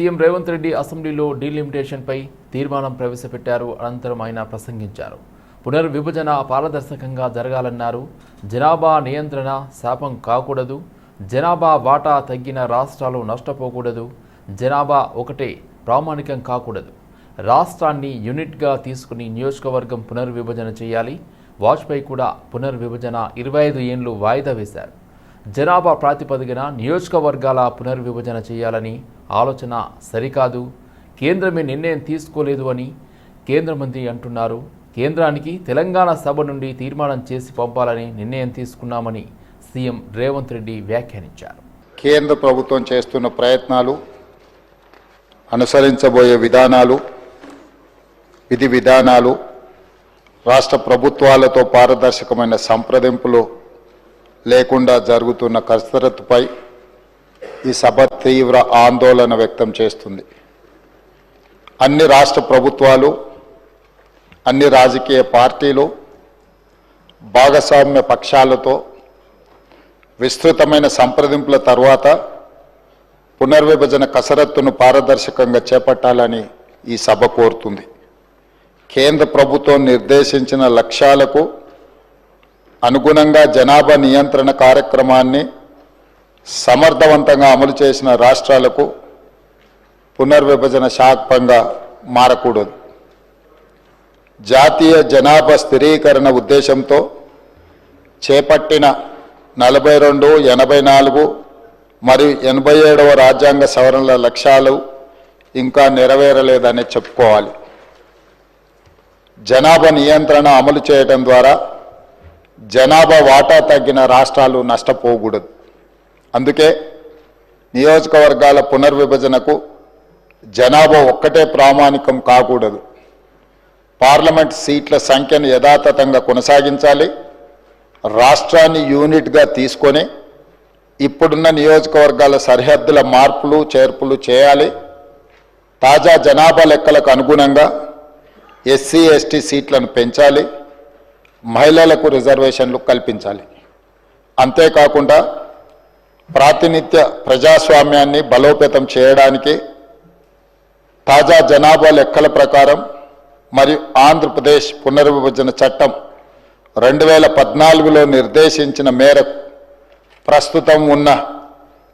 CM Revanth Reddy అసెంబ్లీలో డీలిమిటేషన్పై తీర్మానం ప్రవేశపెట్టారు. అనంతరం ఆయన ప్రసంగించారు. పునర్విభజన పారదర్శకంగా జరగాలన్నారు. జనాభా నియంత్రణ శాపం కాకూడదు. జనాభా వాటా తగ్గిన రాష్ట్రాలు నష్టపోకూడదు. జనాభా ఒకటే ప్రామాణికం కాకూడదు. రాష్ట్రాన్ని యూనిట్గా తీసుకుని నియోజకవర్గం పునర్విభజన చేయాలి. వాజ్పేయి కూడా పునర్విభజన ఇరవై ఐదు ఏండ్లు వాయిదా వేశారు. జనాభా ప్రాతిపదికన నియోజకవర్గాల పునర్విభజన చేయాలని ఆలోచన సరికాదు. కేంద్రమే నిర్ణయం తీసుకోలేదు అని కేంద్ర మంత్రి అంటున్నారు. కేంద్రానికి తెలంగాణ సభ నుండి తీర్మానం చేసి పంపాలని నిర్ణయం తీసుకున్నామని సీఎం రేవంత్ రెడ్డి వ్యాఖ్యానించారు. కేంద్ర ప్రభుత్వం చేస్తున్న ప్రయత్నాలు అనుసరించబోయే విధానాలు విధి విధానాలు రాష్ట్ర ప్రభుత్వాలతో పారదర్శకమైన సంప్రదింపులు లేకుండా జరుగుతున్న కసరత్తుపై ఈ సభ తీవ్ర ఆందోళన వ్యక్తం చేస్తుంది. అన్ని రాష్ట్ర ప్రభుత్వాలు అన్ని రాజకీయ పార్టీలు భాగస్వామ్య పక్షాలతో విస్తృతమైన సంప్రదింపుల తర్వాత పునర్విభజన కసరత్తును పారదర్శకంగా చేపట్టాలని ఈ సభ కోరుతుంది. కేంద్ర ప్రభుత్వం నిర్దేశించిన లక్ష్యాలకు అనుగుణంగా జనాభా నియంత్రణ కార్యక్రమాన్ని సమర్థవంతంగా అమలు చేసిన రాష్ట్రాలకు పునర్విభజన శాఖంగా మారకూడదు. జాతీయ జనాభా స్థిరీకరణ ఉద్దేశంతో చేపట్టిన నలభై రెండు ఎనభై నాలుగు మరియు ఎనభై ఏడవ రాజ్యాంగ సవరణల లక్ష్యాలు ఇంకా నెరవేరలేదని చెప్పుకోవాలి. జనాభా నియంత్రణ అమలు చేయడం ద్వారా జనాభా వాటా తగ్గిన రాష్ట్రాలు నష్టపోకూడదు. అందుకే నియోజకవర్గాల పునర్విభజనకు జనాభా ఒక్కటే ప్రామాణికం కాకూడదు. పార్లమెంట్ సీట్ల సంఖ్యను యథాతథంగా కొనసాగించాలి. రాష్ట్రాన్ని యూనిట్గా తీసుకొని ఇప్పుడున్న నియోజకవర్గాల సరిహద్దుల మార్పులు చేర్పులు చేయాలి. తాజా జనాభా లెక్కలకు అనుగుణంగా ఎస్సీ ఎస్టీ సీట్లను పెంచాలి. మహిళలకు రిజర్వేషన్లు కల్పించాలి. అంతేకాకుండా ప్రాతినిధ్య ప్రజాస్వామ్యాన్ని బలోపేతం చేయడానికి తాజా జనాభా లెక్కల ప్రకారం మరియు ఆంధ్రప్రదేశ్ పునర్విభజన చట్టం రెండు వేల పద్నాలుగులో నిర్దేశించిన మేరకు ప్రస్తుతం ఉన్న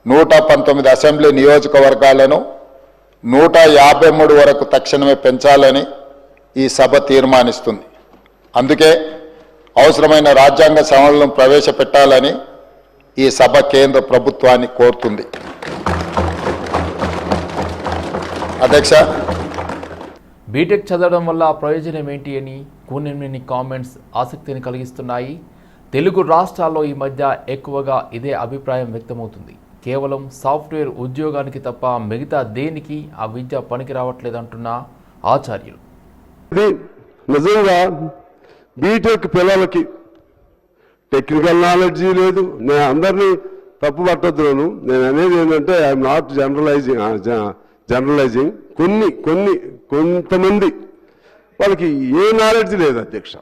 నూట పంతొమ్మిది అసెంబ్లీ నియోజకవర్గాలను నూట యాభై మూడు వరకు తక్షణమే పెంచాలని ఈ సభ తీర్మానిస్తుంది. అందుకే అవసరమైన రాజ్యాంగ సవరణలను ప్రవేశపెట్టాలని ఈ సభ కేంద్ర ప్రభుత్వాన్ని కోరుతుంది. అధ్యక్ష. బీటెక్ చదవడం వల్ల ప్రయోజనం ఏంటి అని కూనెన్ని కామెంట్స్ ఆసక్తిని కలిగిస్తున్నాయి. తెలుగు రాష్ట్రాల్లో ఈ మధ్య ఎక్కువగా ఇదే అభిప్రాయం వ్యక్తమవుతుంది. కేవలం సాఫ్ట్వేర్ ఉద్యోగానికి తప్ప మిగతా దేనికి ఆ విద్య పనికి రావట్లేదంటున్న ఆచార్యులు నిజంగా బీటెక్ పిల్లలకి టెక్నికల్ నాలెడ్జీ లేదు. నేను అందరినీ తప్పు పట్టద్దును నేను అనేది ఏంటంటే ఐఎమ్ నాట్ జనరలైజింగ్ జనరలైజింగ్ కొన్ని కొన్ని కొంతమంది వాళ్ళకి ఏ నాలెడ్జ్ లేదు అధ్యక్ష.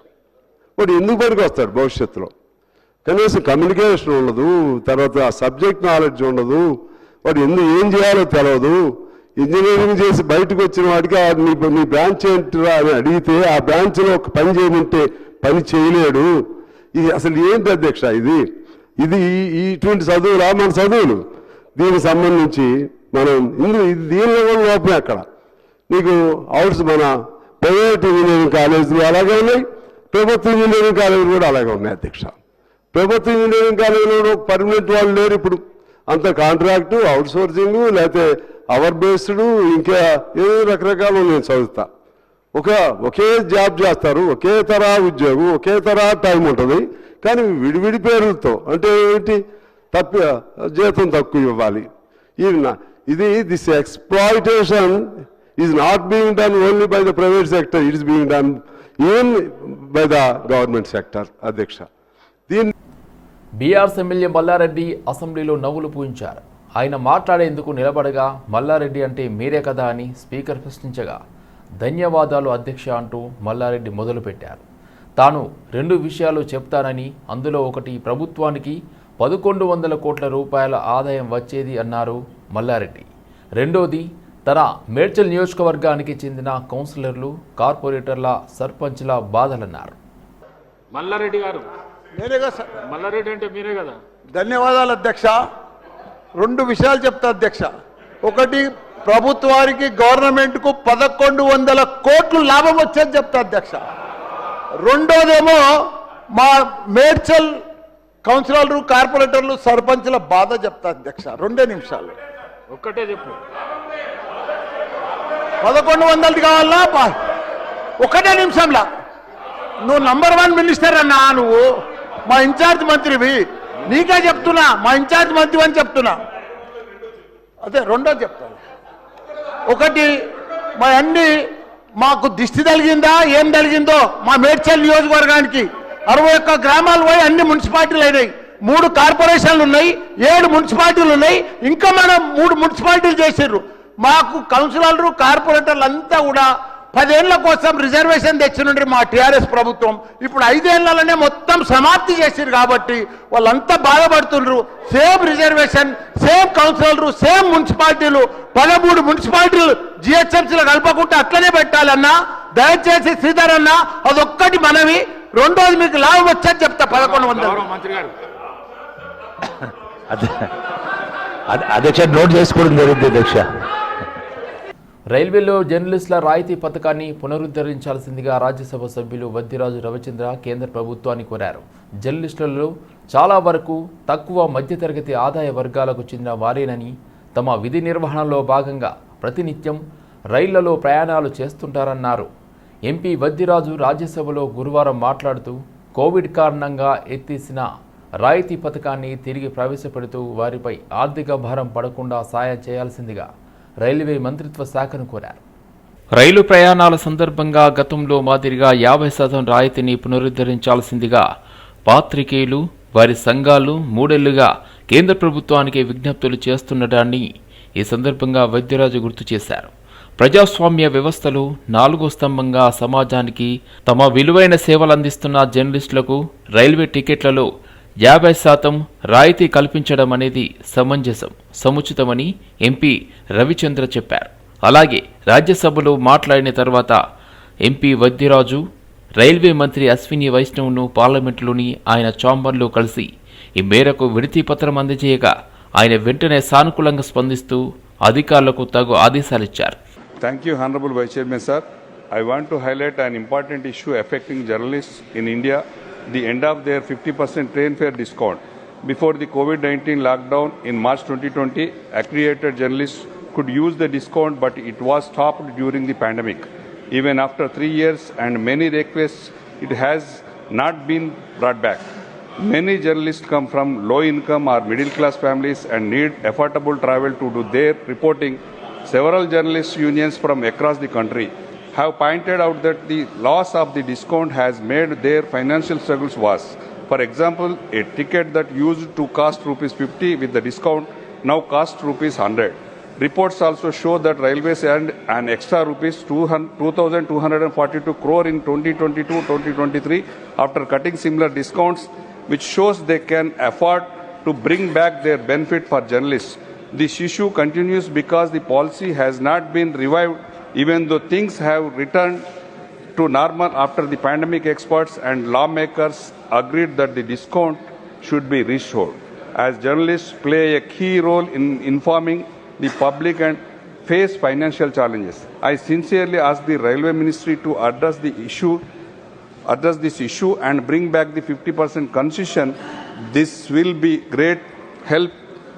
వాడు ఎందుకు పనికి వస్తాడు భవిష్యత్తులో? కనీసం కమ్యూనికేషన్ ఉండదు తర్వాత ఆ సబ్జెక్ట్ నాలెడ్జ్ ఉండదు. వాడు ఎందుకు ఏం చేయాలో తెలియదు ఇంజనీరింగ్ చేసి బయటకు వచ్చిన వాడికి ఆ నీ నీ బ్రాంచ్ ఏంటిరా? అని అడిగితే ఆ బ్రాంచ్లో ఒక పని చేయమంటే పని చేయలేడు. ఇది అసలు ఏంటి అధ్యక్ష ఇది? ఇది ఇటువంటి చదువులా మన చదువులు. దీనికి సంబంధించి మనం ఇందులో ఇది దీనిలో కూడా లోపమే అక్కడ. నీకు అవుట్స్ మన ప్రైవేట్ ఇంజనీరింగ్ కాలేజీలు అలాగే ఉన్నాయి. ప్రభుత్వ ఇంజనీరింగ్ కాలేజీలు కూడా అలాగే ఉన్నాయి అధ్యక్ష. ప్రభుత్వ ఇంజనీరింగ్ కాలేజీలో పర్మనెంట్ వాళ్ళు లేరు ఇప్పుడు. అంత కాంట్రాక్టు అవుట్ సోర్సింగ్ లేకపోతే అవర్ బేస్డ్ ఇంకా ఏదో రకరకాలు నేను చదువుతా. ఒక ఒకే జాబ్ చేస్తారు ఒకే తరహా ఉద్యోగం ఒకే తరహా టైం ఉంటుంది. కానీ విడివిడి పేర్లతో అంటే ఏంటి? తప్ప జీతం తక్కువ ఇవ్వాలి. ఇది ఇది this exploitation is not being done only by the private sector it is being done even by the government sector అధ్యక్ష దీన్ని బీఆర్ఎస్ ఎమ్మెల్యే మల్లారెడ్డి అసెంబ్లీలో నవ్వులు పూయించారు. ఆయన మాట్లాడేందుకు నిలబడగా మల్లారెడ్డి అంటే మీరే కదా అని స్పీకర్ ప్రశ్నించగా ధన్యవాదాలు అధ్యక్ష అంటూ మల్లారెడ్డి మొదలుపెట్టారు. తాను రెండు విషయాలు చెప్తానని అందులో ఒకటి ప్రభుత్వానికి పదకొండు వందల కోట్ల రూపాయల ఆదాయం వచ్చేది అన్నారు మల్లారెడ్డి. రెండోది తన మేడ్చల్ నియోజకవర్గానికి చెందిన కౌన్సిలర్లు కార్పొరేటర్ల సర్పంచ్ల బాధలన్నారు. మల్లారెడ్డి గారు మల్లారెడ్డి అంటే మీరే కదా? ధన్యవాదాలు అధ్యక్ష. రెండు విషయాలు చెప్తా అధ్యక్ష. ఒకటి ప్రభుత్వానికి గవర్నమెంట్కు పదకొండు వందల కోట్లు లాభం వచ్చేది చెప్తా అధ్యక్ష. రెండోదేమో మా మేడ్చల్ కౌన్సిలర్లు కార్పొరేటర్లు సర్పంచ్ల బాధ చెప్తా అధ్యక్ష. రెండే నిమిషాలు. ఒక్కటే చెప్పు. పదకొండు వందలది కావాలా? ఒకటే నిమిషంలా. నువ్వు నంబర్ వన్ మినిస్టర్ అన్నా నువ్వు. మా ఇన్ఛార్జ్ మంత్రివి. నీకే చెప్తున్నా. మా ఇన్ఛార్జ్ మంత్రి అని చెప్తున్నా. అదే రెండో చెప్తాను ఒకటి మా అన్ని మాకు దిష్టి తగిలిందా ఏం తగిలిందో మా మేడ్చల్ నియోజకవర్గానికి. అరవై ఒక్క గ్రామాలు పోయి అన్ని మున్సిపాలిటీలు అయినాయి. మూడు కార్పొరేషన్లు ఉన్నాయి ఏడు మున్సిపాలిటీలు ఉన్నాయి. ఇంకా మనం మూడు మున్సిపాలిటీలు చేసారు మాకు కౌన్సిలర్లు కార్పొరేటర్లు అంతా కూడా పదేళ్ళ కోసం రిజర్వేషన్ తెచ్చినుండ్రి మా టిఆర్ఎస్ ప్రభుత్వం. ఇప్పుడు ఐదేళ్ళలోనే మొత్తం సమాప్తి చేసిరు కాబట్టి వాళ్ళంతా బాధపడుతుండ్రు. సేమ్ రిజర్వేషన్ సేమ్ కౌన్సిలర్లు సేమ్ మున్సిపాలిటీలు పదమూడు మున్సిపాలిటీలు జిహెచ్ఎంసీలో కలపకుండా అట్లనే పెట్టాలన్నా దయచేసి శ్రీధర్ అన్న అదొక్కటి మనవి. రెండోది మీకు లాభం వచ్చేది చెప్తా పదకొండు వందలు. మంత్రి గారు. అధ్యక్ష నోట్ చేసుకోవడం జరిగింది అధ్యక్ష. రైల్వేలో జర్నలిస్టుల రాయితీ పథకాన్ని పునరుద్ధరించాల్సిందిగా రాజ్యసభ సభ్యులు వద్దిరాజు రవిచంద్ర కేంద్ర ప్రభుత్వాన్ని కోరారు. జర్నలిస్టులలో చాలా వరకు తక్కువ మధ్యతరగతి ఆదాయ వర్గాలకు చెందిన వారేనని తమ విధి నిర్వహణలో భాగంగా ప్రతినిత్యం రైళ్ళలో ప్రయాణాలు చేస్తుంటారన్నారు. ఎంపీ వద్దిరాజు రాజ్యసభలో గురువారం మాట్లాడుతూ కోవిడ్ కారణంగా ఎత్తేసిన రాయితీ పథకాన్ని తిరిగి ప్రవేశపెడుతూ వారిపై ఆర్థిక భారం పడకుండా సాయం చేయాల్సిందిగా రైల్వే మంత్రిత్వ శాఖను కోరారు. రైలు ప్రయాణాల సందర్భంగా గతంలో మాదిరిగా యాభై శాతం రాయితీని పునరుద్ధరించాల్సిందిగా పాత్రికేయులు వారి సంఘాలు మూడేళ్ళుగా కేంద్ర ప్రభుత్వానికి విజ్ఞప్తులు చేస్తుండటాన్ని ఈ సందర్భంగా వైద్యరాజు గుర్తు చేశారు. ప్రజాస్వామ్య వ్యవస్థలో నాలుగో స్తంభంగా సమాజానికి తమ విలువైన సేవలు అందిస్తున్న జర్నలిస్టులకు రైల్వే టికెట్లలో యాభై శాతం రాయితీ కల్పించడం అనేది సమంజసం సముచితమని ఎంపీ రవిచంద్ర చెప్పారు. అలాగే రాజ్యసభలో మాట్లాడిన తర్వాత ఎంపీ వైద్యరాజు రైల్వే మంత్రి అశ్విని వైష్ణవ్ను పార్లమెంటులోని ఆయన చాంబర్లో కలిసి ఈ మేరకు వినతిపత్రం అందజేయగా ఆయన వెంటనే సానుకూలంగా స్పందిస్తూ అధికారులకు తగు ఆదేశాలిచ్చారు thank you honourable vice chairman sir I want to highlight an important issue affecting journalist in India the end of their 50% train fare discount. Before the COVID 19 lockdown in March 2020, accredited journalists could use the discount, but it was stopped during the pandemic. Even after three years and many requests, it has not been brought back. Many journalists come from low income or middle class families and need affordable travel to do their reporting. Several journalists unions from across the country have pointed out that the loss of the discount has made their financial struggles worse. For example, a ticket that used to cost rupees 50 with the discount now costs rupees 100. Reports also show that railways earned an extra rupees 2,242 crore in 2022-2023 after cutting similar discounts, which shows they can afford to bring back their benefit for journalists. This issue continues because the policy has not been revived, even though things have returned to normal after the pandemic. Experts and lawmakers agreed that the discount should be restored. As journalists play a key role in informing the public and face financial challenges, I sincerely ask the Railway Ministry to address the issue address this issue and bring back the 50% concession. This will be great help,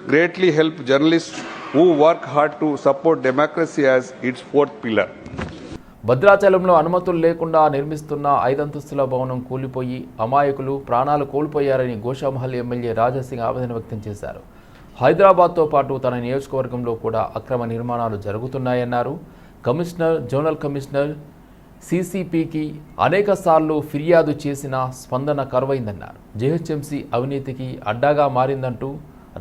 greatly help journalists who work hard to support democracy as its fourth pillar. భద్రాచలంలో అనుమతులు లేకుండా నిర్మిస్తున్న ఐదంతస్తుల భవనం కూలిపోయి అమాయకులు ప్రాణాలు కోల్పోయారని Goshamahal MLA Raja Singh ఆవేదన వ్యక్తం చేశారు. హైదరాబాద్తో పాటు తన నియోజకవర్గంలో కూడా అక్రమ నిర్మాణాలు జరుగుతున్నాయన్నారు. కమిషనర్ జోనల్ కమిషనర్ సీసీపీకి అనేక సార్లు ఫిర్యాదు చేసిన స్పందన కరువైందన్నారు. జేహెచ్ఎంసీ అవినీతికి అడ్డాగా మారిందంటూ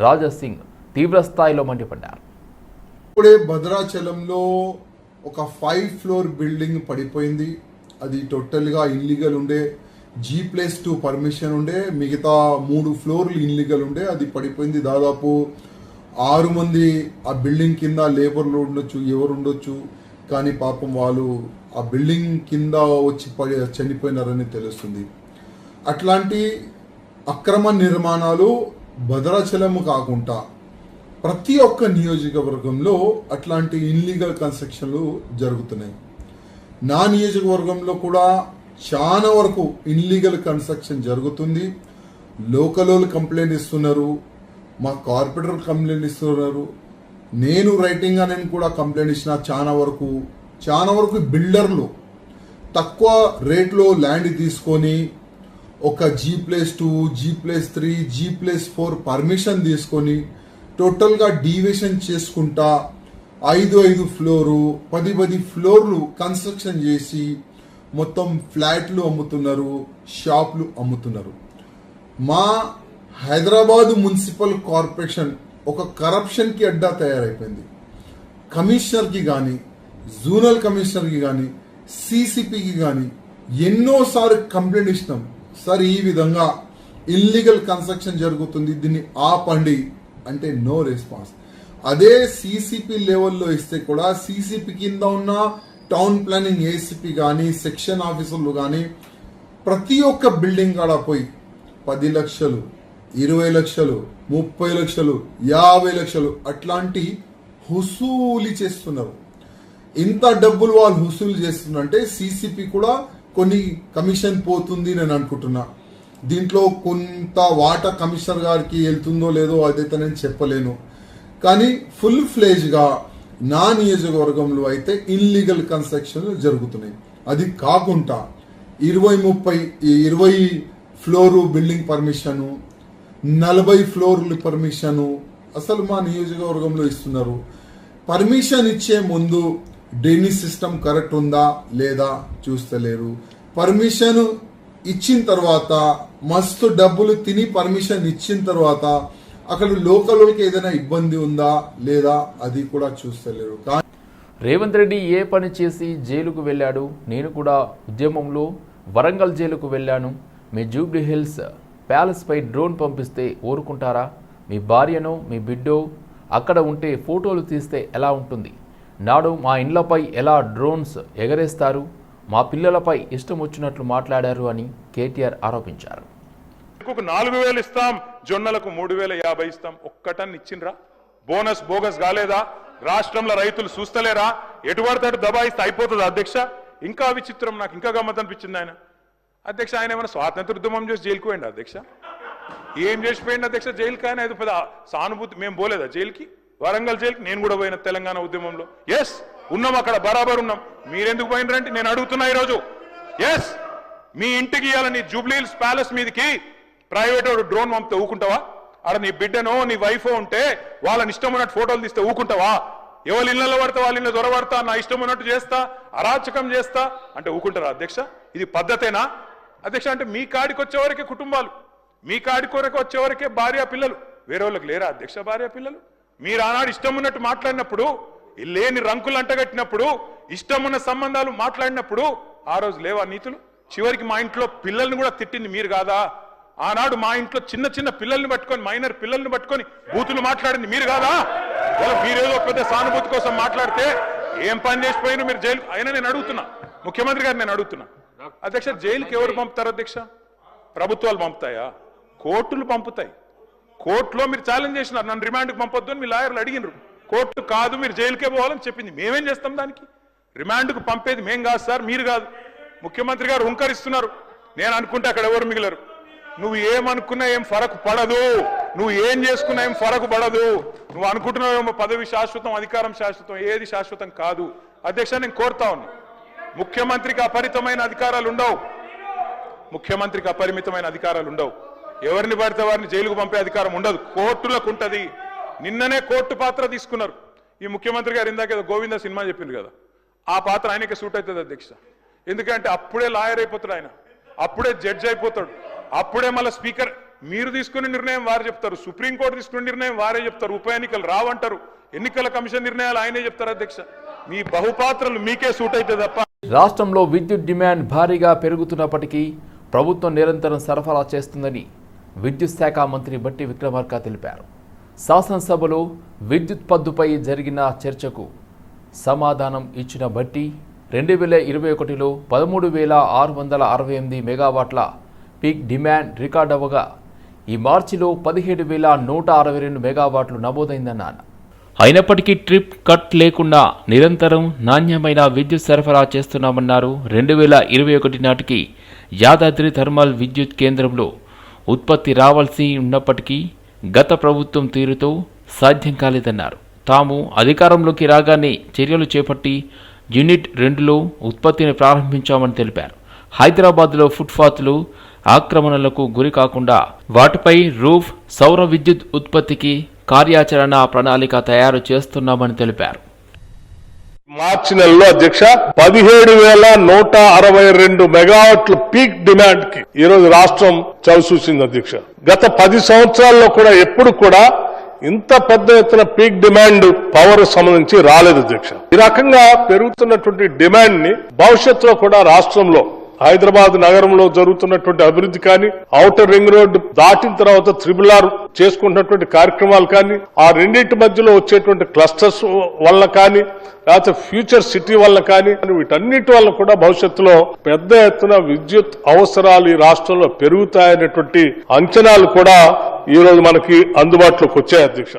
రాజాసింగ్ తీవ్రస్థాయిలో మండిపడ్డారు. ఇప్పుడే భద్రాచలంలో ఒక ఫైవ్ ఫ్లోర్ బిల్డింగ్ పడిపోయింది. అది టోటల్గా ఇల్లీగల్ ఉండే. జీ ప్లస్ టూ పర్మిషన్ ఉండే. మిగతా మూడు ఫ్లోర్లు ఇల్లీగల్ ఉండే. అది పడిపోయింది. దాదాపు ఆరు మంది ఆ బిల్డింగ్ కింద లేబర్లు ఉండొచ్చు ఎవరు ఉండొచ్చు. కానీ పాపం వాళ్ళు ఆ బిల్డింగ్ కింద వచ్చి పడి చనిపోయినారని తెలుస్తుంది. అట్లాంటి అక్రమ నిర్మాణాలు భద్రాచలము కాకుండా ప్రతి ఒక్క నియోజకవర్గంలో అట్లాంటి ఇన్లీగల్ కన్స్ట్రక్షన్లు జరుగుతున్నాయి. నా నియోజకవర్గంలో కూడా చాలా వరకు ఇన్లీగల్ కన్స్ట్రక్షన్ జరుగుతుంది. లోకల్ వాళ్ళు కంప్లైంట్ ఇస్తున్నారు. మా కార్పొరేటర్ కంప్లైంట్ ఇస్తున్నారు. నేను రైటింగ్ అని కూడా కంప్లైంట్ ఇచ్చిన చాలా వరకు చాలా వరకు బిల్డర్లు తక్కువ రేట్లో ల్యాండ్ తీసుకొని ఒక G plus two G plus three G plus four permission తీసుకొని టోటల్గా డీవేషన్ చేసుకుంటా ఐదు ఐదు ఫ్లోరు పది పది ఫ్లోర్లు కన్స్ట్రక్షన్ చేసి మొత్తం ఫ్లాట్లు అమ్ముతున్నారు షాప్లు అమ్ముతున్నారు. మా హైదరాబాదు మున్సిపల్ కార్పొరేషన్ ఒక కరప్షన్కి అడ్డా తయారైపోయింది. కమిషనర్కి కానీ జూనల్ కమిషనర్కి కానీ సీసీపీకి కానీ ఎన్నోసార్లు కంప్లైంట్ ఇచ్చినాం. సార్ ఈ విధంగా ఇల్లీగల్ కన్స్ట్రక్షన్ జరుగుతుంది దీన్ని ఆపండి అంటే నో రెస్పాన్స్ అదే సీసీపీ లెవెల్లో ఇస్తే కూడా సీసీపీ కింద ఉన్న టౌన్ ప్లానింగ్ ఏసీపీ కానీ సెక్షన్ ఆఫీసర్లు కానీ ప్రతి ఒక్క బిల్డింగ్ కాడ పోయి పది లక్షలు ఇరవై లక్షలు ముప్పై లక్షలు యాభై లక్షలు అట్లాంటి హుసూలి చేస్తున్నారు. ఇంత డబ్బులు వాళ్ళు హుసూలు చేస్తున్నారంటే సీసీపీ కూడా కొన్ని కమిషన్ పోతుంది నేను అనుకుంటున్నా. దీంట్లో కొంత వాటా కమిషనర్ గారికి వెళ్తుందో లేదో అదైతే నేను చెప్పలేను. కానీ ఫుల్ ఫ్లేజ్గా నా నియోజకవర్గంలో అయితే ఇల్లీగల్ కన్స్ట్రక్షన్లు జరుగుతున్నాయి. అది కాకుండా ఇరవై ముప్పై ఇరవై ఫ్లోరు బిల్డింగ్ పర్మిషను నలభై ఫ్లోర్లు పర్మిషను అసలు మా నియోజకవర్గంలో ఇస్తున్నారు. పర్మిషన్ ఇచ్చే ముందు డ్రైనేజ్ సిస్టమ్ కరెక్ట్ ఉందా లేదా చూస్తలేరు. పర్మిషన్ ఇచ్చిన తర్వాత మస్తు డబ్బులు తిని పర్మిషన్ ఇచ్చిన తర్వాత అక్కడ లోకల్లోకి ఏదైనా ఇబ్బంది ఉందా లేదా అది కూడా చూస్తలేరు. కానీ రేవంత్ రెడ్డి ఏ పని చేసి జైలుకు వెళ్ళాడు? నేను కూడా ఉద్యమంలో వరంగల్ జైలుకు వెళ్ళాను. మీ జూబ్లీ హిల్స్ ప్యాలెస్పై డ్రోన్ పంపిస్తే ఊరుకుంటారా? మీ భార్యను మీ బిడ్డో అక్కడ ఉంటే ఫోటోలు తీస్తే ఎలా ఉంటుంది? నాడు మా ఇండ్లపై ఎలా డ్రోన్స్ ఎగరేస్తారు? మా పిల్లలపై ఇష్టం వచ్చినట్లు మాట్లాడారు అని కేటీఆర్ ఆరోపించారు. నాలుగు వేలు ఇస్తాం జొన్నలకు మూడు వేల యాభై ఇస్తాం. ఒక్కటన్ని ఇచ్చిండ్రా? బోనస్ బోగస్ కాలేదా? రాష్ట్రంలో రైతులు చూస్తలేరా? ఎటువడతాడు దబాయిస్తే అయిపోతుంది అధ్యక్ష. ఇంకా విచిత్రం నాకు ఇంకా గమ్మత్ అనిపించింది ఆయన. అధ్యక్ష ఆయన ఏమైనా స్వాతంత్ర ఉద్యమం చేసి జైలుకు పోయిండు అధ్యక్ష? ఏం చేసిపోయింది అధ్యక్ష? జైలుకి ఆయన అది పెద్ద సానుభూతి మేము పోలేదా జైలుకి? వరంగల్ జైలుకి నేను కూడా పోయిన తెలంగాణ ఉద్యమంలో. ఎస్ ఉన్నాం అక్కడ బరాబర్ ఉన్నాం. మీరెందుకు పోయినరంటే నేను అడుగుతున్నా ఈరోజు. ఎస్ మీ ఇంటికి ఇవ్వాలని జూబ్లీహిల్స్ ప్యాలెస్ మీదకి ప్రైవేట్ వాడు డ్రోన్ పంపితే ఊకుంటావా? ఆడ నీ బిడ్డనో నీ వైఫో ఉంటే వాళ్ళని ఇష్టం ఉన్నట్టు ఫోటోలు తీస్తే ఊకుంటావా? ఎవరి ఇళ్ళలో పడతా వాళ్ళ ఇళ్ళ దొరబడతా నా ఇష్టం ఉన్నట్టు చేస్తా అరాచకం చేస్తా అంటే ఊకుంటారా అధ్యక్ష? ఇది పద్ధతేనా? అధ్యక్ష అంటే మీ కాడికి వచ్చేవరకే కుటుంబాలు. మీ కాడి కొరకు వచ్చేవరకే భార్య పిల్లలు. వేరే వాళ్ళకి లేరా అధ్యక్ష భార్య పిల్లలు? మీరు ఆనాడు ఇష్టం ఉన్నట్టు మాట్లాడినప్పుడు లేని రంకులు అంటగట్టినప్పుడు ఇష్టం ఉన్న సంబంధాలు మాట్లాడినప్పుడు ఆ రోజు లేవా నీతులు? చివరికి మా ఇంట్లో పిల్లల్ని కూడా తిట్టింది మీరు కాదా? ఆనాడు మా ఇంట్లో చిన్న చిన్న పిల్లల్ని పట్టుకొని మైనర్ పిల్లల్ని పట్టుకొని బూతులు మాట్లాడింది మీరు కాదా? మీరేదో పెద్ద సానుభూతి కోసం మాట్లాడితే ఏం పని చేసిపోయినా మీరు జైలు అయినా నేను అడుగుతున్నా. ముఖ్యమంత్రి గారు నేను అడుగుతున్నా. అధ్యక్ష జైలుకి ఎవరు పంపుతారు అధ్యక్ష? ప్రభుత్వాలు పంపుతాయా? కోర్టులు పంపుతాయి. కోర్టులో మీరు ఛాలెంజ్ చేసినారు నన్ను రిమాండ్కి పంపొద్దు అని మీ లాయర్లు అడిగినారు. కోర్టు కాదు మీరు జైలుకే పోవాలని చెప్పింది. మేమేం చేస్తాం దానికి? రిమాండ్కు పంపేది మేం కాదు సార్ మీరు కాదు. ముఖ్యమంత్రి గారు హుంకరిస్తున్నారు. నేను అనుకుంటే అక్కడ ఎవరు మిగిలరు? నువ్వు ఏమనుకున్నా ఏం ఫరకు పడదు. నువ్వు ఏం చేసుకున్నా ఏం ఫరకు పడదు. నువ్వు అనుకుంటున్నావేమో పదవి శాశ్వతం అధికారం శాశ్వతం ఏది శాశ్వతం కాదు. అధ్యక్ష నేను కోరుతా ఉన్నా. ముఖ్యమంత్రికి అపరితమైన అధికారాలు ఉండవు. ముఖ్యమంత్రికి అపరిమితమైన అధికారాలు ఉండవు. ఎవరిని పడితే వారిని జైలుకు పంపే అధికారం ఉండదు. కోర్టులకు ఉంటుంది. నిన్ననే కోర్టు పాత్ర తీసుకున్నారు. ఈ ముఖ్యమంత్రి గారు ఇందాక గోవింద సినిమా చెప్పింది కదా. ఆ పాత్ర ఆయనకే సూట్ అవుతుంది అధ్యక్ష. ఎందుకంటే అప్పుడే లాయర్ అయిపోతాడు ఆయన. అప్పుడే జడ్జ్ అయిపోతాడు. అప్పుడే మళ్ళీ స్పీకర్. మీరు తీసుకునే నిర్ణయం వారు చెప్తారు. సుప్రీంకోర్టు తీసుకునే నిర్ణయం వారే చెప్తారు. ఉప ఎన్నికలు రావంటారు. ఎన్నికల కమిషన్ నిర్ణయాలు ఆయనే చెప్తారు అధ్యక్ష. మీ బహుపాత్రలు మీకే సూట్ అయితే తప్ప. రాష్ట్రంలో విద్యుత్ డిమాండ్ భారీగా పెరుగుతున్నప్పటికీ ప్రభుత్వం నిరంతరం సరఫరా చేస్తుందని విద్యుత్ శాఖ మంత్రి బట్టి విక్రమార్క తెలిపారు. శాసనసభలో విద్యుత్ పద్దుపై జరిగిన చర్చకు సమాధానం ఇచ్చిన బట్టి రెండు వేల ఇరవై ఒకటిలో పదమూడు వేల ఆరు వందల అరవై ఎనిమిది మెగావాట్ల పీక్ డిమాండ్ రికార్డ్ అవ్వగా ఈ మార్చిలో పదిహేడు వేల నూట అరవై రెండు మెగావాట్లు నమోదైందన్నాను అయినప్పటికీ ట్రిప్ కట్ లేకుండా నిరంతరం నాణ్యమైన విద్యుత్ సరఫరా చేస్తున్నామన్నారు. రెండు వేల ఇరవై ఒకటి నాటికి యాదాద్రి థర్మల్ విద్యుత్ కేంద్రంలో ఉత్పత్తి రావాల్సి ఉన్నప్పటికీ గత ప్రభుత్వం తీరుతో సాధ్యం కాలేదన్నారు. తాము అధికారంలోకి రాగానే చర్యలు చేపట్టి యూనిట్ రెండులో ఉత్పత్తిని ప్రారంభించామని తెలిపారు. హైదరాబాద్లో ఫుట్పాత్లు ఆక్రమణలకు గురి కాకుండా వాటిపై రూఫ్ సౌర విద్యుత్ ఉత్పత్తికి కార్యాచరణ ప్రణాళిక తయారు చేస్తున్నామని తెలిపారు. మార్చి నెలలో అధ్యక్ష పదిహేడు వేల నూట అరవై రెండు మెగావాట్ల పీక్ డిమాండ్కి ఈ రోజు రాష్ట్రం చవిచూసింది అధ్యక్ష. గత పది సంవత్సరాల్లో కూడా ఎప్పుడు కూడా ఇంత పెద్ద ఎత్తున పీక్ డిమాండ్ పవర్ సంబంధించి రాలేదు అధ్యక్ష. ఈ రకంగా పెరుగుతున్నటువంటి డిమాండ్ని భవిష్యత్తులో కూడా రాష్ట్రంలో హైదరాబాద్ నగరంలో జరుగుతున్నటువంటి అభివృద్ధి కానీ ఔటర్ రింగ్ రోడ్ దాటిన తర్వాత త్రిబుల్ ఆర్ చేసుకుంటున్నటువంటి కార్యక్రమాలు కానీ ఆ రెండింటి మధ్యలో వచ్చేటువంటి క్లస్టర్స్ వల్ల కానీ లేకపోతే ఫ్యూచర్ సిటీ వల్ల కానీ వీటన్నిటి వల్ల కూడా భవిష్యత్తులో పెద్ద ఎత్తున విద్యుత్ అవసరాలు ఈ రాష్ట్రంలో పెరుగుతాయనేటువంటి అంచనాలు కూడా ఈ రోజు మనకి అందుబాటులోకి వచ్చాయి అధ్యక్ష.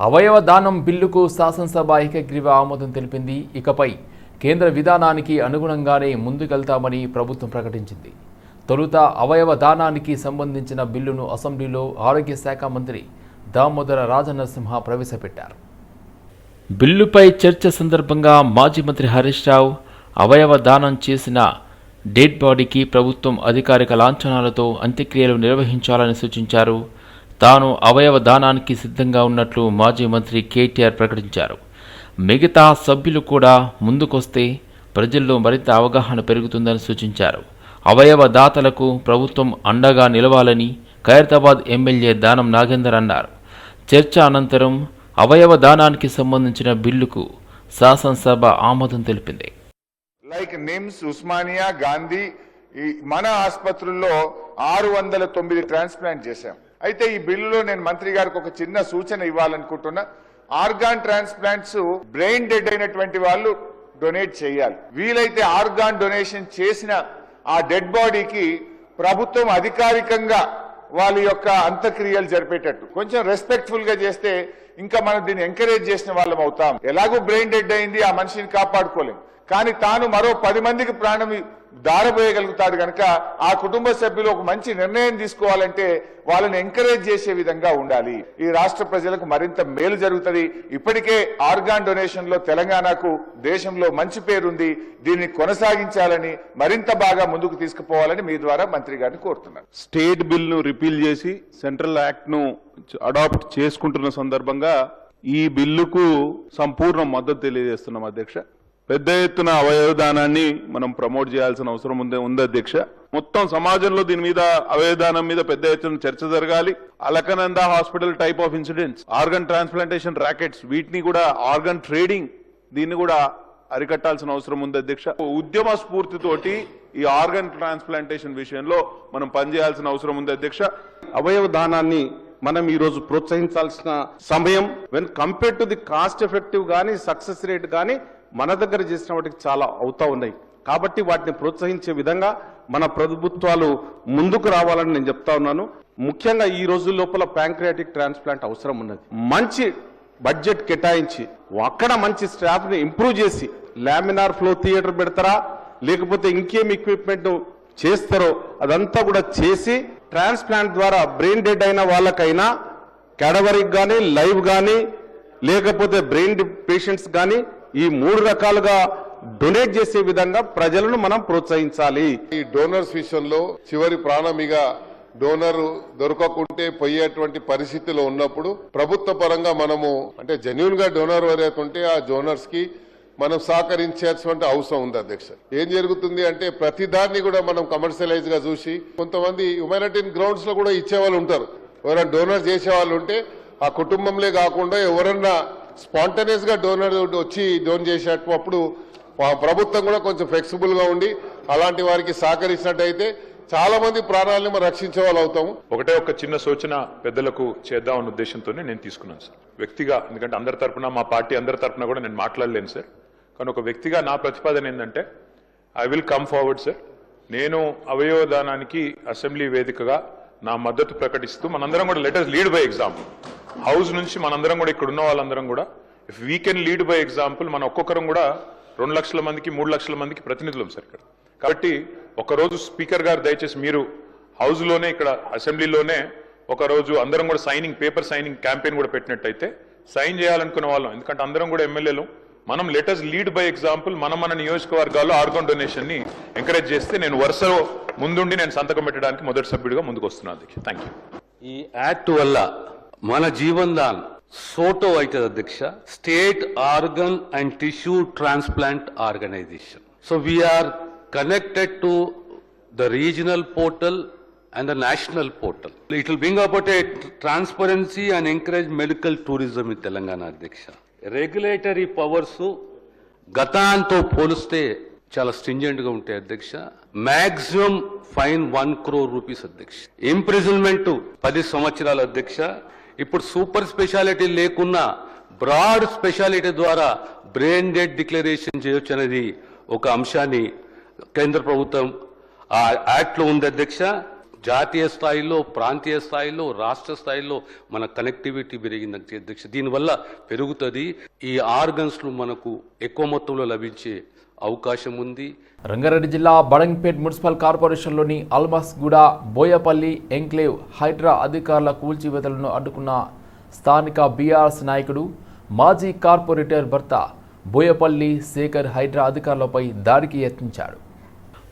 అవయవ దానం బిల్లుకు శాసనసభ ఏకగ్రీవ ఆమోదం తెలిపింది. ఇకపై కేంద్ర విధానానికి అనుగుణంగానే ముందుకెళ్తామని ప్రభుత్వం ప్రకటించింది. తొలుత అవయవ దానానికి సంబంధించిన బిల్లును అసెంబ్లీలో ఆరోగ్య శాఖ మంత్రి దామోదర రాజనరసింహ ప్రవేశపెట్టారు. బిల్లుపై చర్చ సందర్భంగా మాజీ మంత్రి హరీష్ రావు అవయవ దానం చేసిన డెడ్ బాడీకి ప్రభుత్వం అధికారిక లాంఛనాలతో అంత్యక్రియలు నిర్వహించాలని సూచించారు. తాను అవయవ దానానికి సిద్ధంగా ఉన్నట్లు మాజీ మంత్రి కేటీఆర్ ప్రకటించారు. మిగతా సభ్యులు కూడా ముందుకొస్తే ప్రజల్లో మరింత అవగాహన పెరుగుతుందని సూచించారు. అవయవ దాతలకు ప్రభుత్వం అండగా నిలవాలని ఖైరతాబాద్ ఎమ్మెల్యే దానం నాగేందర్ అన్నారు. చర్చ అనంతరం అవయవ దానానికి సంబంధించిన బిల్లుకు శాసనసభ ఆమోదం తెలిపింది. లైక్ నిమ్స్ ఉస్మానియా గాంధీ ఈ మన ఆసుపత్రుల్లో ఆరు వందల తొమ్మిది ట్రాన్స్ప్లాంట్ చేశాం. అయితే ఈ బిల్లులో నేను మంత్రి గారికి ఒక చిన్న సూచన ఇవ్వాలనుకుంటున్నా. ఆర్గాన్ ట్రాన్స్ప్లాంట్స్ బ్రెయిన్ డెడ్ అయినటువంటి వాళ్ళు డొనేట్ చేయాలి. వీలైతే ఆర్గాన్ డొనేషన్ చేసిన ఆ డెడ్ బాడీకి ప్రభుత్వం అధికారికంగా వాళ్ళ యొక్క అంత్యక్రియలు జరిపేటట్టు. కొంచెం రెస్పెక్ట్ఫుల్గా చేస్తే ఇంకా మనం దీన్ని ఎంకరేజ్ చేసిన వాళ్ళం అవుతాం. ఎలాగో బ్రెయిన్ డెడ్ అయింది ఆ మనిషిని కాపాడుకోలేం. కానీ తాను మరో పది మందికి ప్రాణం దారబోయగలుగుతాడు కనుక ఆ కుటుంబ సభ్యులు ఒక మంచి నిర్ణయం తీసుకోవాలంటే వాళ్ళని ఎంకరేజ్ చేసే విధంగా ఉండాలి. ఈ రాష్ట్ర ప్రజలకు మరింత మేలు జరుగుతుంది. ఇప్పటికే ఆర్గాన్ డొనేషన్లో తెలంగాణకు దేశంలో మంచి పేరుంది. దీన్ని కొనసాగించాలని మరింత బాగా ముందుకు తీసుకుపోవాలని మీ ద్వారా మంత్రి గారిని కోరుతున్నాను స్టేట్ బిల్ను రిపీల్ చేసి సెంట్రల్ యాక్ట్ను అడాప్ట్ చేసుకుంటున్న సందర్భంగా ఈ బిల్లుకు సంపూర్ణ మద్దతు తెలియజేస్తున్నాం అధ్యక్ష. పెద్ద ఎత్తున అవయవదానాన్ని మనం ప్రమోట్ చేయాల్సిన అవసరం ఉందే ఉంది అధ్యక్ష. మొత్తం సమాజంలో దీని మీద అవయవదానం మీద పెద్ద ఎత్తున చర్చ జరగాలి. Alakananda hospital type of incidents organ transplantation rackets వీటిని కూడా ఆర్గన్ ట్రేడింగ్ దీన్ని కూడా అరికట్టాల్సిన అవసరం ఉంది అధ్యక్ష. ఉద్యమ స్ఫూర్తితోటి ఈ ఆర్గన్ ట్రాన్స్ప్లాంటేషన్ విషయంలో మనం పనిచేయాల్సిన అవసరం ఉంది అధ్యక్ష. అవయవ దానాన్ని మనం ఈ రోజు ప్రోత్సహించాల్సిన సమయం. When compare to the cost effective కానీ సక్సెస్ రేట్ కానీ మన దగ్గర చేసిన వాటికి చాలా అవుతా ఉన్నాయి. కాబట్టి వాటిని ప్రోత్సహించే విధంగా మన ప్రభుత్వాలు ముందుకు రావాలని నేను చెప్తా ఉన్నాను. ముఖ్యంగా ఈ రోజు లోపల ప్యాంక్రియాటిక్ ట్రాన్స్ప్లాంట్ అవసరం ఉన్నది. మంచి బడ్జెట్ కేటాయించి అక్కడ మంచి స్టాఫ్ని ఇంప్రూవ్ చేసి లామినార్ ఫ్లో థియేటర్ పెడతారా? లేకపోతే ఇంకేం ఎక్విప్మెంట్ చేస్తారో అదంతా కూడా చేసి ట్రాన్స్ప్లాంట్ ద్వారా బ్రెయిన్ డెడ్ అయిన వాళ్ళకైనా కేడవరికి కానీ లైవ్ కానీ లేకపోతే బ్రెయిన్ పేషెంట్స్ కానీ ఈ మూడు రకాలుగా డొనేట్ చేసే విధంగా ప్రజలను మనం ప్రోత్సహించాలి. ఈ డోనర్స్ విషయంలో చివరి ప్రాణమిగా డోనర్ దొరకకుంటే పోయేటువంటి పరిస్థితిలో ఉన్నప్పుడు ప్రభుత్వ పరంగా మనము అంటే జెన్యున్గా డోనర్ ఎవరైతే ఆ డోనర్స్కి మనం సహకరించాల్సిన అవసరం ఉంది అధ్యక్ష. ఏం జరుగుతుంది అంటే ప్రతి దాన్ని కూడా మనం కమర్షియలైజ్గా చూసి కొంతమంది హ్యుమానిటీన్ గ్రౌండ్స్లో కూడా ఇచ్చే వాళ్ళు ఉంటారు. ఎవరైనా డోనర్ చేసే వాళ్ళు ఉంటే ఆ కుటుంబంలో కాకుండా ఎవరన్నా స్పాంటనియస్గా డోనర్ వచ్చి డోన్ చేసేటప్పుడు ప్రభుత్వం కూడా కొంచెం ఫ్లెక్సిబుల్గా ఉండి అలాంటి వారికి సహకరించినట్టయితే చాలా మంది ప్రాణాలను మనం రక్షించే వాళ్ళు అవుతాము. ఒకటే ఒక చిన్న సూచన పెద్దలకు చేద్దామన్న ఉద్దేశంతోనే నేను తీసుకున్నాను సార్. వ్యక్తిగా ఎందుకంటే అందరి తరఫున మా పార్టీ అందరి తరపున కూడా నేను మాట్లాడలేను సార్. కానీ ఒక వ్యక్తిగా నా ప్రతిపాదన ఏంటంటే I will come forward sir. నేను అవయవదానానికి అసెంబ్లీ వేదికగా నా మద్దతు ప్రకటిస్తూ మనందరం కూడా let us lead by example house నుంచి మనందరం కూడా ఇక్కడ ఉన్న వాళ్ళందరం కూడా if we can lead by example మన ఒక్కొక్కరం కూడా రెండు లక్షల మందికి మూడు లక్షల మందికి ప్రతినిధులం సార్ ఇక్కడ. కాబట్టి ఒకరోజు స్పీకర్ గారు దయచేసి మీరు హౌస్లోనే ఇక్కడ అసెంబ్లీలోనే ఒకరోజు అందరం కూడా సైనింగ్ పేపర్ సైనింగ్ క్యాంపెయిన్ కూడా పెట్టినట్టయితే సైన్ చేయాలనుకున్న వాళ్ళం. ఎందుకంటే అందరం కూడా ఎమ్మెల్యేలు. మనం లెటర్స్ లీడ్ బై ఎగ్జాంపుల్ మనం మన నియోజకవర్గాల్లో ఆర్గన్ డొనేషన్ని ఎంకరేజ్ చేస్తే నేను వరుసలో ముందుండి నేను సంతకం పెట్టడానికి మొదటి సభ్యుడిగా ముందుకు వస్తున్నాను అధ్యక్ష. థ్యాంక్ యూ ఈ యాక్ట్ వల్ల మన జీవన్ దాన్ సోటో అవుతుంది అధ్యక్ష state organ and tissue transplant organisation. So we're connected to the regional portal and the national portal it will bring about a transparency and encourage medical tourism in Telangana అధ్యక్ష. Regulatory powers గతాంతో పోలిస్తే చాలా స్టింజెంట్గా ఉంటాయి అధ్యక్ష. Maximum fine one crore rupees అధ్యక్ష. Imprisonment పది సంవత్సరాల అధ్యక్ష. ఇప్పుడు సూపర్ స్పెషాలిటీ లేకున్నా బ్రాడ్ స్పెషాలిటీ ద్వారా బ్రెయిన్ డెడ్ డిక్లరేషన్ చేయొచ్చు అనేది ఒక అంశాన్ని కేంద్ర ప్రభుత్వం ఆ యాక్ట్లో ఉంది అధ్యక్ష. జాతీయ స్థాయిలో ప్రాంతీయ స్థాయిలో రాష్ట్ర స్థాయిలో మన కనెక్టివిటీ పెరిగింది అధ్యక్ష. దీనివల్ల పెరుగుతుంది. ఈ ఆర్గన్స్లు మనకు ఎక్కువ మొత్తంలో లభించే అవకాశం ఉంది. రంగారెడ్డి జిల్లా బడంగ్పేట్ మున్సిపల్ కార్పొరేషన్లోని అల్మస్గూడ బోయపల్లి ఎంక్లేవ్ హైడ్రా అధికారుల కూల్చివేతలను అడ్డుకున్న స్థానిక బీఆర్ఎస్ నాయకుడు మాజీ కార్పొరేటర్ భర్త బోయపల్లి శేఖర్ హైడ్రా అధికారులపై దాడికి యత్నించాడు.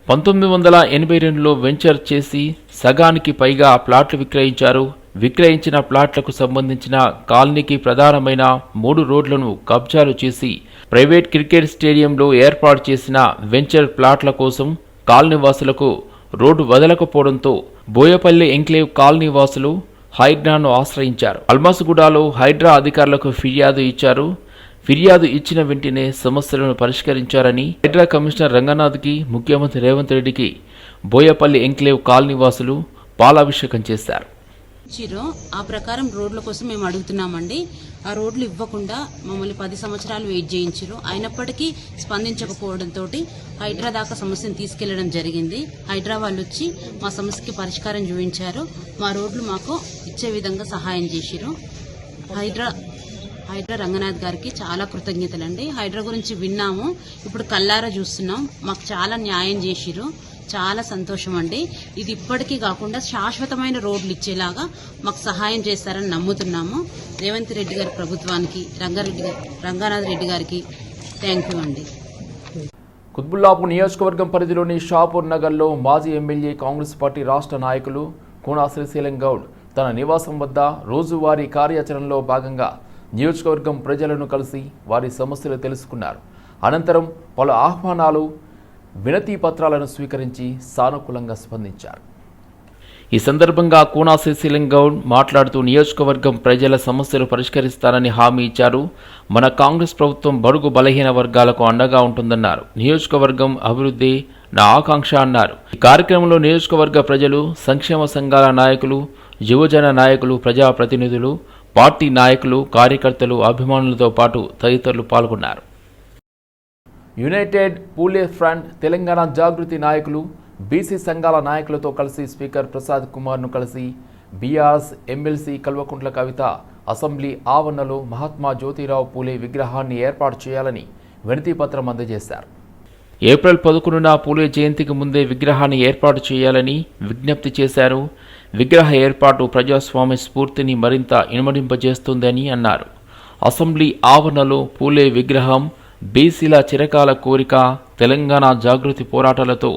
పంతొమ్మిది వందల ఎనభై రెండులో వెంచర్ చేసి సగానికి పైగా ప్లాట్లు విక్రయించారు. విక్రయించిన ప్లాట్లకు సంబంధించిన కాలనీకి ప్రధానమైన మూడు రోడ్లను కబ్జాలు చేసి ప్రైవేట్ క్రికెట్ స్టేడియంలో ఏర్పాటు చేసిన వెంచర్ ప్లాట్ల కోసం కాలనీవాసులకు రోడ్డు వదలకపోవడంతో బోయపల్లి ఎంక్లేవ్ కాలనీవాసులు హైడ్రాను ఆశ్రయించారు. అల్మాసుగూడలో హైడ్రా అధికారులకు ఫిర్యాదు ఇచ్చారు. ఫిర్యాదు ఇచ్చిన వెంటనే సమస్యలను పరిష్కరించారని హైడ్రా కమిషనర్ రంగనాథ్కి ముఖ్యమంత్రి రేవంత్ రెడ్డికి బోయపల్లి ఎంక్లేవ్ కాలనీవాసులు పాలాభిషేకం చేశారు. ఇచ్చిరో ఆ ప్రకారం రోడ్ల కోసం మేము అడుగుతున్నామండి. ఆ రోడ్లు ఇవ్వకుండా మమ్మల్ని పది సంవత్సరాలు వెయిట్ చేయించారు. అయినప్పటికీ స్పందించకపోవడంతో హైడ్రా దాకా సమస్యను తీసుకెళ్ళడం జరిగింది. హైడ్రా వాళ్ళు వచ్చి మా సమస్యకి పరిష్కారం చూపించారు. మా రోడ్లు మాకు ఇచ్చే విధంగా సహాయం చేసిరు హైడ్రా హైడ్రా రంగనాథ్ గారికి చాలా కృతజ్ఞతలండి. హైడ్రా గురించి విన్నాము. ఇప్పుడు కల్లారా చూస్తున్నాం. మాకు చాలా న్యాయం చేసిరు చాలా సంతోషం అండి ఇది ఇప్పటికీ కాకుండా శాశ్వతమైన రోడ్లు ఇచ్చేలాగా మాకు సహాయం చేస్తారని నమ్ముతున్నాము. రేవంత్ రెడ్డి గారి ప్రభుత్వానికి రంగారెడ్డి గారి రంగానాథ్ రెడ్డి గారికి థ్యాంక్ యూ అండి. కుత్బుల్లాపూర్ నియోజకవర్గం పరిధిలోని షాపూర్ నగర్లో మాజీ ఎమ్మెల్యే కాంగ్రెస్ పార్టీ రాష్ట్ర నాయకులు కోనా శ్రీశైలం గౌడ్ తన నివాసం వద్ద రోజువారీ కార్యాచరణలో భాగంగా నియోజకవర్గం ప్రజలను కలిసి వారి సమస్యలు తెలుసుకున్నారు. అనంతరం పలు ఆహ్వానాలు వినతి పత్రాలను స్వీకరించి సానుకూలంగా స్పందించారు. ఈ సందర్భంగా కూనా శ్రీశైలం మాట్లాడుతూ నియోజకవర్గం ప్రజల సమస్యలు పరిష్కరిస్తారని హామీ ఇచ్చారు. మన కాంగ్రెస్ ప్రభుత్వం బడుగు బలహీన వర్గాలకు అండగా ఉంటుందన్నారు. నియోజకవర్గం అభివృద్ధి నా ఆకాంక్ష అన్నారు. ఈ కార్యక్రమంలో నియోజకవర్గ ప్రజలు సంక్షేమ సంఘాల నాయకులు యువజన నాయకులు ప్రజాప్రతినిధులు పార్టీ నాయకులు కార్యకర్తలు అభిమానులతో పాటు తదితరులు పాల్గొన్నారు. యునైటెడ్ పూలే ఫ్రంట్ తెలంగాణ జాగృతి నాయకులు బీసీ సంఘాల నాయకులతో కలిసి స్పీకర్ ప్రసాద్ కుమార్ను కలిసి BRS MLC Kalvakuntla Kavitha assembly ఆవరణలో మహాత్మా జ్యోతిరావు పూలే విగ్రహాన్ని ఏర్పాటు చేయాలని వినతిపత్రం అందజేశారు. ఏప్రిల్ పదకొండున పూలే జయంతికి ముందే విగ్రహాన్ని ఏర్పాటు చేయాలని విజ్ఞప్తి చేశారు. విగ్రహ ఏర్పాటు ప్రజాస్వామ్య స్ఫూర్తిని మరింత ఇనుమడింపజేస్తుందని అన్నారు. అసెంబ్లీ ఆవరణలో పూలే విగ్రహం బీసీల చిరకాల కోరిక తెలంగాణ జాగృతి పోరాటాలతో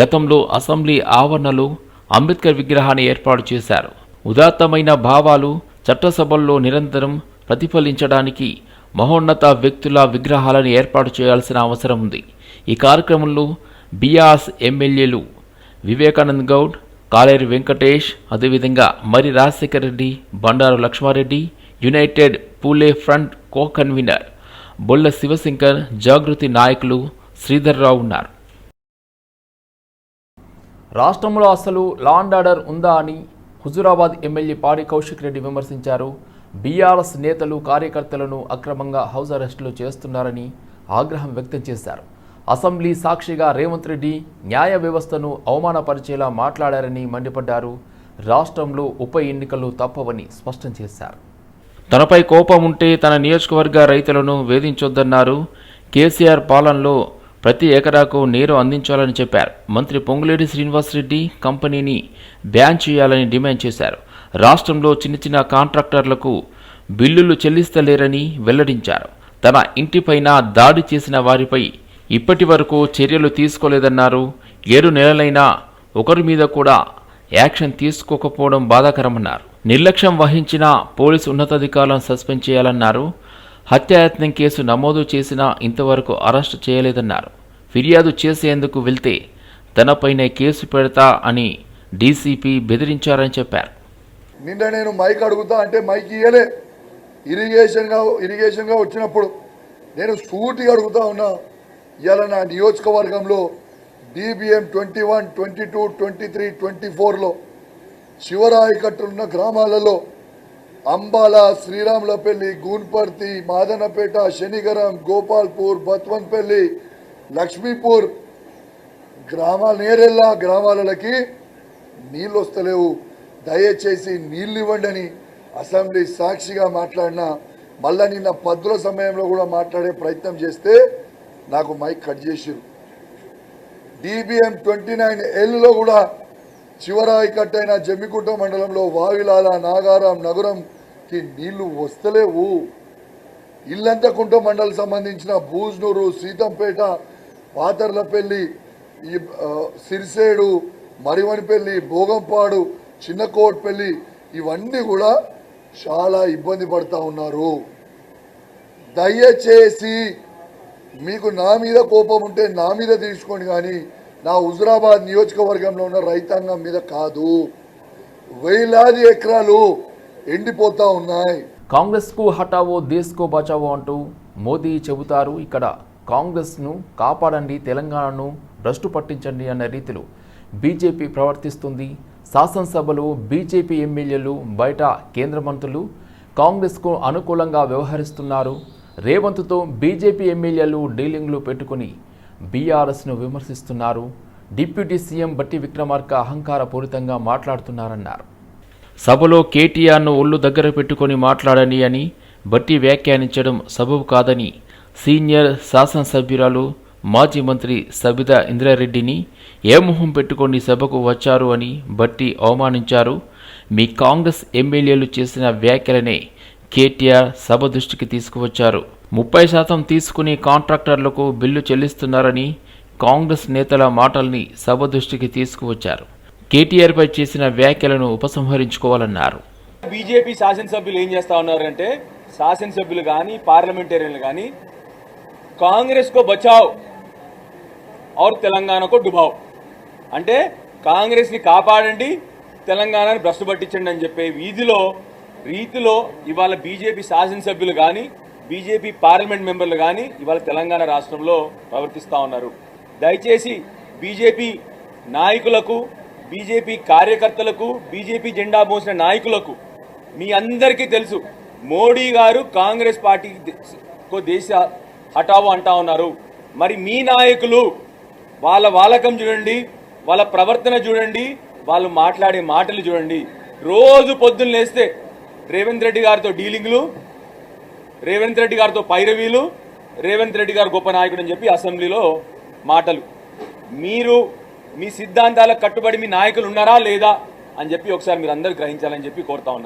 గతంలో అసెంబ్లీ ఆవరణలో అంబేద్కర్ విగ్రహాన్ని ఏర్పాటు చేశారు. ఉదాత్తమైన భావాలు చట్టసభల్లో నిరంతరం ప్రతిఫలించడానికి మహోన్నత వ్యక్తుల విగ్రహాలను ఏర్పాటు చేయాల్సిన అవసరం ఉంది. ఈ కార్యక్రమంలో బిఆర్స్ ఎమ్మెల్యేలు వివేకానంద్ గౌడ్ కాలేరు వెంకటేష్ అదేవిధంగా మరి Rajasekhar Reddy Bandaru Laxma Reddy united Phule front co convener Bolla Shivashankar Jagruthi నాయకులు శ్రీధర్రావు ఉన్నారు. రాష్ట్రంలో అసలు లా అండ్ ఆర్డర్ ఉందా అని హుజురాబాద్ ఎమ్మెల్యే పాడి కౌశిక్ రెడ్డి విమర్శించారు. బీఆర్ఎస్ నేతలు కార్యకర్తలను అక్రమంగా హౌస్ అరెస్టులు చేస్తున్నారని ఆగ్రహం వ్యక్తం చేశారు. అసెంబ్లీ సాక్షిగా రేవంత్ రెడ్డి న్యాయ వ్యవస్థను అవమానపరిచేలా మాట్లాడారని మండిపడ్డారు. రాష్ట్రంలో ఉప ఎన్నికలు తప్పవని స్పష్టం చేశారు. తనపై కోపం ఉంటే తన నియోజకవర్గ రైతులను వేధించొద్దన్నారు. కేసీఆర్ పాలనలో ప్రతి ఎకరాకు నీరు అందించాలని చెప్పారు. మంత్రి పొంగులేటి శ్రీనివాసరెడ్డి కంపెనీని బ్యాన్ చేయాలని డిమాండ్ చేశారు. రాష్ట్రంలో చిన్న చిన్న కాంట్రాక్టర్లకు బిల్లులు చెల్లిస్తలేరని వెల్లడించారు. తన ఇంటిపైన దాడి చేసిన వారిపై ఇప్పటి వరకు చర్యలు తీసుకోలేదన్నారు. ఏడు నెలలైనా ఒకరి మీద కూడా యాక్షన్ తీసుకోకపోవడం బాధాకరమన్నారు. నిర్లక్ష్యం వహించిన పోలీసు ఉన్నతాధికారులను సస్పెండ్ చేయాలన్నారు. హత్యాయత్నం కేసు నమోదు చేసినా ఇంతవరకు అరెస్ట్ చేయలేదన్నారు. ఫిర్యాదు చేసేందుకు వెళ్తే తనపైనే కేసు పెడతా అని డీసీపీ బెదిరించారని చెప్పారు. నిన్న నేను మైక్ అడుగుతా అంటే మైక్ ఇయ్యలే. ఇరిగేషన్గా ఇరిగేషన్గా వచ్చినప్పుడు నేను సూటిగా అడుగుతా ఉన్నా. ఇవాళ నా నియోజకవర్గంలో DBM twenty one twenty two twenty three twenty ఫోర్లో శివరాయకట్టున్న గ్రామాలలో అంబాల శ్రీరాములపల్లి గూన్పర్తి మాదనపేట శనిగరం గోపాల్పూర్ బత్వన్పల్లి లక్ష్మీపూర్ గ్రామాల నేరెల్లా గ్రామాలకి నీళ్ళు వస్తలేవు దయచేసి నీళ్ళు ఇవ్వండి అని అసెంబ్లీ సాక్షిగా మాట్లాడిన మళ్ళా నిన్న పద్దుల సమయంలో కూడా మాట్లాడే ప్రయత్నం చేస్తే నాకు మైక్ కట్ చేసిరు డిబిఎం ట్వంటీ నైన్ ఎల్లో కూడా చివరాయి కట్టైన జమ్మికుంట మండలంలో వావిలాల నాగారం నగరంకి నీళ్ళు వస్తలేవు. ఇల్లంతకుంట మండలం సంబంధించిన భూజ్నూరు సీతంపేట పాతర్లపల్లి ఈ సిరిసేడు మరివనిపల్లి భోగంపాడు చిన్నకోట్పల్లి ఇవన్నీ కూడా చాలా ఇబ్బంది పడతా ఉన్నారు. దయచేసి మీకు నా మీద కోపం ఉంటే నా మీద తీసుకోండి కానీ నా హుజురాబాద్ నియోజకవర్గంలో ఉన్న రైతాంగం మీద కాదు. వేలాది ఎకరాలు ఎండిపోతా ఉన్నాయి. కాంగ్రెస్కు హటావో దేశ్కో బచావో అంటూ మోదీ చెబుతారు. ఇక్కడ కాంగ్రెస్ను కాపాడండి తెలంగాణను భ్రష్టు పట్టించండి అన్న రీతిలో బీజేపీ ప్రవర్తిస్తుంది. శాసనసభలో బీజేపీ ఎమ్మెల్యేలు బయట కేంద్ర మంత్రులు కాంగ్రెస్కు అనుకూలంగా వ్యవహరిస్తున్నారు. రేవంత్తో బీజేపీ ఎమ్మెల్యేలు డీలింగ్లు పెట్టుకుని బీఆర్ఎస్ను విమర్శిస్తున్నారు. డిప్యూటీ సీఎం బట్టి విక్రమార్క అహంకారపూరితంగా మాట్లాడుతున్నారన్నారు. సభలో కేటీఆర్ను ఒళ్ళు దగ్గర పెట్టుకొని మాట్లాడని అని బట్టి వ్యాఖ్యానించడం సబబు కాదని సీనియర్ శాసనసభ్యురాలు మాజీ మంత్రి సబితా ఇంద్రారెడ్డిని ఏ మొహం పెట్టుకొని సభకు వచ్చారు అని బట్టి అవమానించారు. మీ కాంగ్రెస్ ఎమ్మెల్యేలు చేసిన వ్యాఖ్యలనే కేటీఆర్ సభ దృష్టికి తీసుకువచ్చారు. ముప్పై శాతం తీసుకుని కాంట్రాక్టర్లకు బిల్లు చెల్లిస్తున్నారని కాంగ్రెస్ నేతల మాటల్ని సభ దృష్టికి తీసుకువచ్చారు. కేటీఆర్పై చేసిన వ్యాఖ్యలను ఉపసంహరించుకోవాలన్నారు. బీజేపీ శాసనసభ్యులు ఏం చేస్తా ఉన్నారంటే శాసనసభ్యులు కానీ పార్లమెంటేరియన్లు కానీ కాంగ్రెస్కో బచావ్ और తెలంగాణకు డుబావ్. అంటే కాంగ్రెస్ని కాపాడండి తెలంగాణని భ్రష్టు పట్టించండి అని చెప్పే వీధిలో రీతిలో ఇవాళ బీజేపీ శాసనసభ్యులు కానీ బీజేపీ పార్లమెంట్ మెంబర్లు కానీ ఇవాళ తెలంగాణ రాష్ట్రంలో ప్రవర్తిస్తూ ఉన్నారు. దయచేసి బీజేపీ నాయకులకు బీజేపీ కార్యకర్తలకు బీజేపీ జెండా మోసిన నాయకులకు మీ అందరికీ తెలుసు మోడీ గారు కాంగ్రెస్ పార్టీ కో దేశ హఠావు అంటా ఉన్నారు. మరి మీ నాయకులు వాళ్ళ వాలకం చూడండి వాళ్ళ ప్రవర్తన చూడండి వాళ్ళు మాట్లాడే మాటలు చూడండి. రోజు పొద్దున్న లేస్తే రేవంత్ రెడ్డి గారితో డీలింగ్లు రేవంత్ రెడ్డి గారితో పైరవీలు రేవంత్ రెడ్డి గారు గొప్ప నాయకుడు అని చెప్పి అసెంబ్లీలో మాటలు. మీరు మీ సిద్ధాంతాలకు కట్టుబడి మీ నాయకులు ఉన్నారా లేదా అని చెప్పి ఒకసారి మీరు అందరు గ్రహించాలని చెప్పి కోరుతా